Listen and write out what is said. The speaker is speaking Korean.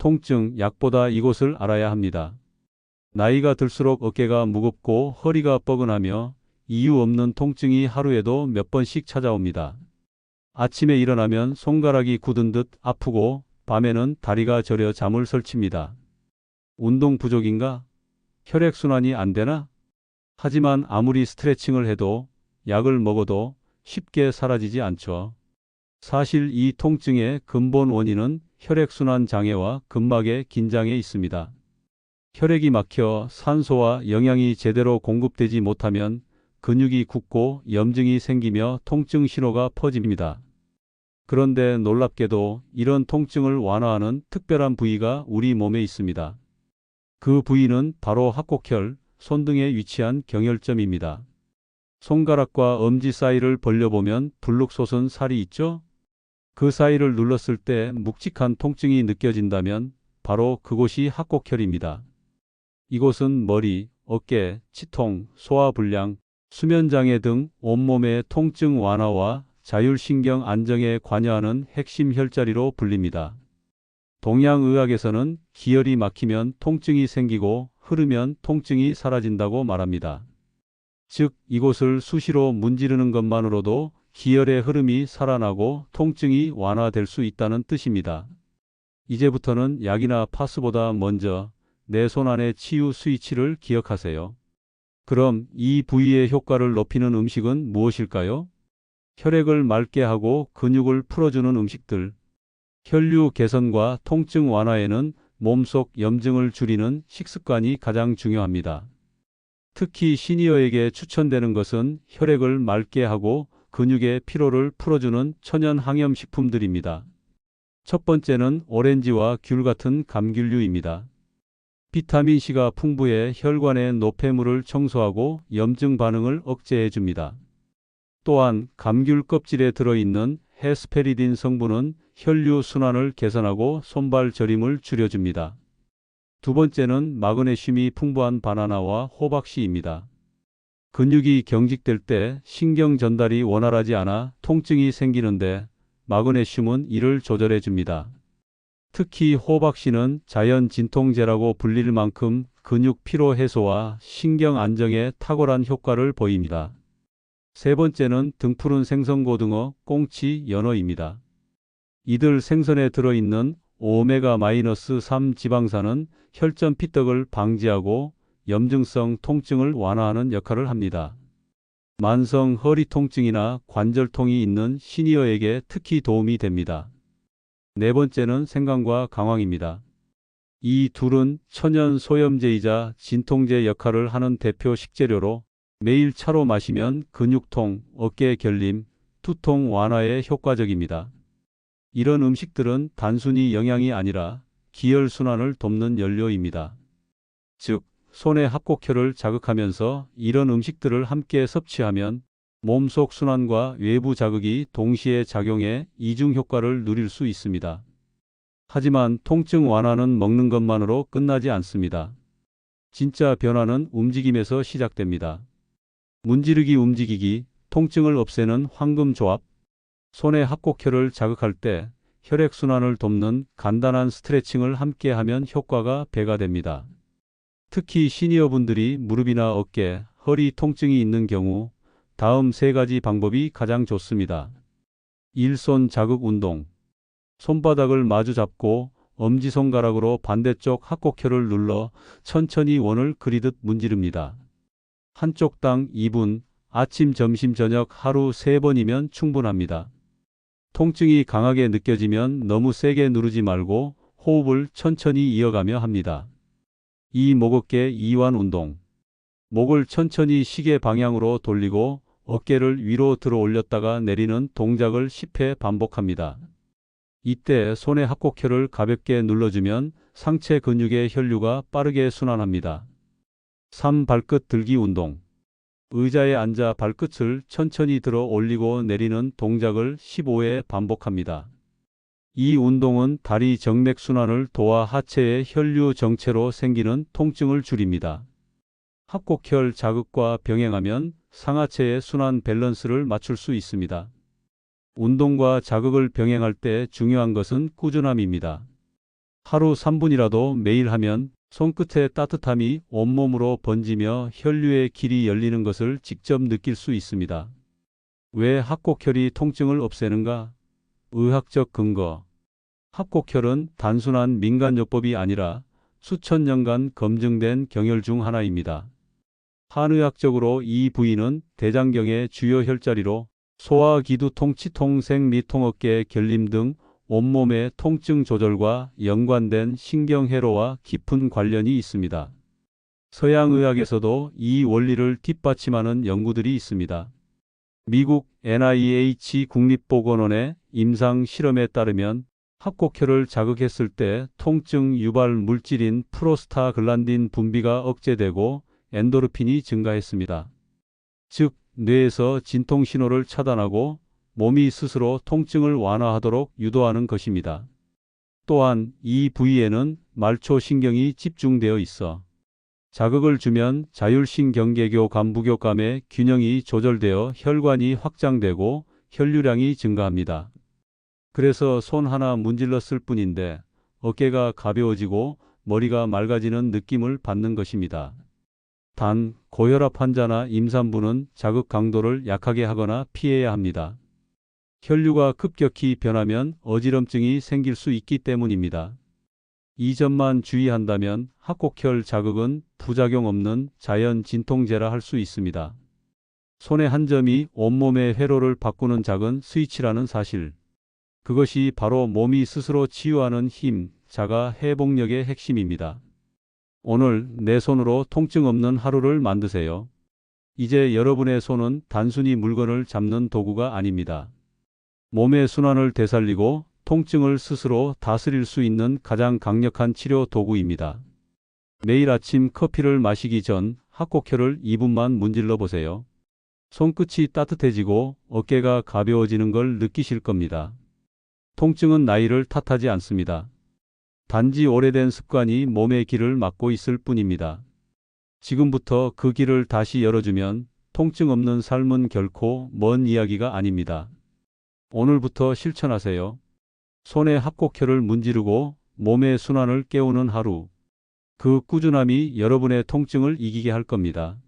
통증 약보다 이곳을 알아야 합니다. 나이가 들수록 어깨가 무겁고 허리가 뻐근하며 이유 없는 통증이 하루에도 몇 번씩 찾아옵니다. 아침에 일어나면 손가락이 굳은 듯 아프고 밤에는 다리가 저려 잠을 설칩니다. 운동 부족인가? 혈액순환이 안 되나? 하지만 아무리 스트레칭을 해도 약을 먹어도 쉽게 사라지지 않죠. 사실 이 통증의 근본 원인은 혈액순환 장애와 근막의 긴장에 있습니다. 혈액이 막혀 산소와 영양이 제대로 공급되지 못하면 근육이 굳고 염증이 생기며 통증 신호가 퍼집니다. 그런데 놀랍게도 이런 통증을 완화하는 특별한 부위가 우리 몸에 있습니다. 그 부위는 바로 합곡혈, 손등에 위치한 경혈점입니다. 손가락과 엄지 사이를 벌려보면 불룩 솟은 살이 있죠? 그 사이를 눌렀을 때 묵직한 통증이 느껴진다면 바로 그곳이 합곡혈입니다. 이곳은 머리, 어깨, 치통, 소화불량, 수면장애 등 온몸의 통증 완화와 자율신경 안정에 관여하는 핵심 혈자리로 불립니다. 동양의학에서는 기혈이 막히면 통증이 생기고 흐르면 통증이 사라진다고 말합니다. 즉, 이곳을 수시로 문지르는 것만으로도 기혈의 흐름이 살아나고 통증이 완화될 수 있다는 뜻입니다. 이제부터는 약이나 파스보다 먼저 내 손 안의 치유 스위치를 기억하세요. 그럼 이 부위의 효과를 높이는 음식은 무엇일까요? 혈액을 맑게 하고 근육을 풀어주는 음식들. 혈류 개선과 통증 완화에는 몸속 염증을 줄이는 식습관이 가장 중요합니다. 특히 시니어에게 추천되는 것은 혈액을 맑게 하고 근육의 피로를 풀어주는 천연 항염식품들입니다. 첫 번째는 오렌지와 귤 같은 감귤류입니다. 비타민C가 풍부해 혈관의 노폐물을 청소하고 염증 반응을 억제해 줍니다. 또한 감귤 껍질에 들어있는 헤스페리딘 성분은 혈류 순환을 개선하고 손발 저림을 줄여줍니다. 두 번째는 마그네슘이 풍부한 바나나와 호박씨입니다. 근육이 경직될 때 신경 전달이 원활하지 않아 통증이 생기는데 마그네슘은 이를 조절해 줍니다. 특히 호박씨는 자연 진통제라고 불릴 만큼 근육 피로 해소와 신경 안정에 탁월한 효과를 보입니다. 세 번째는 등푸른 생선고등어, 꽁치, 연어입니다. 이들 생선에 들어있는 오메가-3 지방산은 혈전 피떡을 방지하고 염증성 통증을 완화하는 역할을 합니다. 만성 허리 통증이나 관절통이 있는 시니어에게 특히 도움이 됩니다. 네 번째는 생강과 강황입니다. 이 둘은 천연 소염제이자 진통제 역할을 하는 대표 식재료로 매일 차로 마시면 근육통, 어깨 결림, 두통 완화에 효과적입니다. 이런 음식들은 단순히 영양이 아니라 기혈 순환을 돕는 연료입니다. 즉, 손의 합곡혈을 자극하면서 이런 음식들을 함께 섭취하면 몸속 순환과 외부 자극이 동시에 작용해 이중 효과를 누릴 수 있습니다. 하지만 통증 완화는 먹는 것만으로 끝나지 않습니다. 진짜 변화는 움직임에서 시작됩니다. 문지르기 움직이기, 통증을 없애는 황금 조합, 손의 합곡혈을 자극할 때 혈액순환을 돕는 간단한 스트레칭을 함께 하면 효과가 배가 됩니다. 특히 시니어분들이 무릎이나 어깨, 허리 통증이 있는 경우 다음 세 가지 방법이 가장 좋습니다. 일손 자극 운동. 손바닥을 마주 잡고 엄지손가락으로 반대쪽 합곡혈을 눌러 천천히 원을 그리듯 문지릅니다. 한쪽 당 2분, 아침, 점심, 저녁 하루 3번이면 충분합니다. 통증이 강하게 느껴지면 너무 세게 누르지 말고 호흡을 천천히 이어가며 합니다. 이 목어깨 이완 운동. 목을 천천히 시계 방향으로 돌리고 어깨를 위로 들어 올렸다가 내리는 동작을 10회 반복합니다. 이때 손의 합곡혈을 가볍게 눌러주면 상체 근육의 혈류가 빠르게 순환합니다. 3. 발끝 들기 운동. 의자에 앉아 발끝을 천천히 들어 올리고 내리는 동작을 15회 반복합니다. 이 운동은 다리 정맥 순환을 도와 하체의 혈류 정체로 생기는 통증을 줄입니다. 합곡혈 자극과 병행하면 상하체의 순환 밸런스를 맞출 수 있습니다. 운동과 자극을 병행할 때 중요한 것은 꾸준함입니다. 하루 3분이라도 매일 하면 손끝의 따뜻함이 온몸으로 번지며 혈류의 길이 열리는 것을 직접 느낄 수 있습니다. 왜 합곡혈이 통증을 없애는가? 의학적 근거. 합곡혈은 단순한 민간요법이 아니라 수천 년간 검증된 경혈 중 하나입니다. 한의학적으로 이 부위는 대장경의 주요 혈자리로 소화, 기두 통, 치통, 생, 및 통어깨, 결림 등 온몸의 통증 조절과 연관된 신경회로와 깊은 관련이 있습니다. 서양의학에서도 이 원리를 뒷받침하는 연구들이 있습니다. 미국 NIH 국립보건원의 임상 실험에 따르면 합곡혈을 자극했을 때 통증 유발 물질인 프로스타글란딘 분비가 억제되고 엔도르핀이 증가했습니다. 즉, 뇌에서 진통 신호를 차단하고 몸이 스스로 통증을 완화하도록 유도하는 것입니다. 또한 이 부위에는 말초신경이 집중되어 있어 자극을 주면 자율신경계교 간부교감의 균형이 조절되어 혈관이 확장되고 혈류량이 증가합니다. 그래서 손 하나 문질렀을 뿐인데 어깨가 가벼워지고 머리가 맑아지는 느낌을 받는 것입니다. 단, 고혈압 환자나 임산부는 자극 강도를 약하게 하거나 피해야 합니다. 혈류가 급격히 변하면 어지럼증이 생길 수 있기 때문입니다. 이 점만 주의한다면 합곡혈 자극은 부작용 없는 자연 진통제라 할 수 있습니다. 손의 한 점이 온몸의 회로를 바꾸는 작은 스위치라는 사실. 그것이 바로 몸이 스스로 치유하는 힘, 자가 회복력의 핵심입니다. 오늘 내 손으로 통증 없는 하루를 만드세요. 이제 여러분의 손은 단순히 물건을 잡는 도구가 아닙니다. 몸의 순환을 되살리고 통증을 스스로 다스릴 수 있는 가장 강력한 치료 도구입니다. 매일 아침 커피를 마시기 전 합곡혈을 2분만 문질러 보세요. 손끝이 따뜻해지고 어깨가 가벼워지는 걸 느끼실 겁니다. 통증은 나이를 탓하지 않습니다. 단지 오래된 습관이 몸의 길을 막고 있을 뿐입니다. 지금부터 그 길을 다시 열어주면 통증 없는 삶은 결코 먼 이야기가 아닙니다. 오늘부터 실천하세요. 손에 합곡혈을 문지르고 몸의 순환을 깨우는 하루. 그 꾸준함이 여러분의 통증을 이기게 할 겁니다.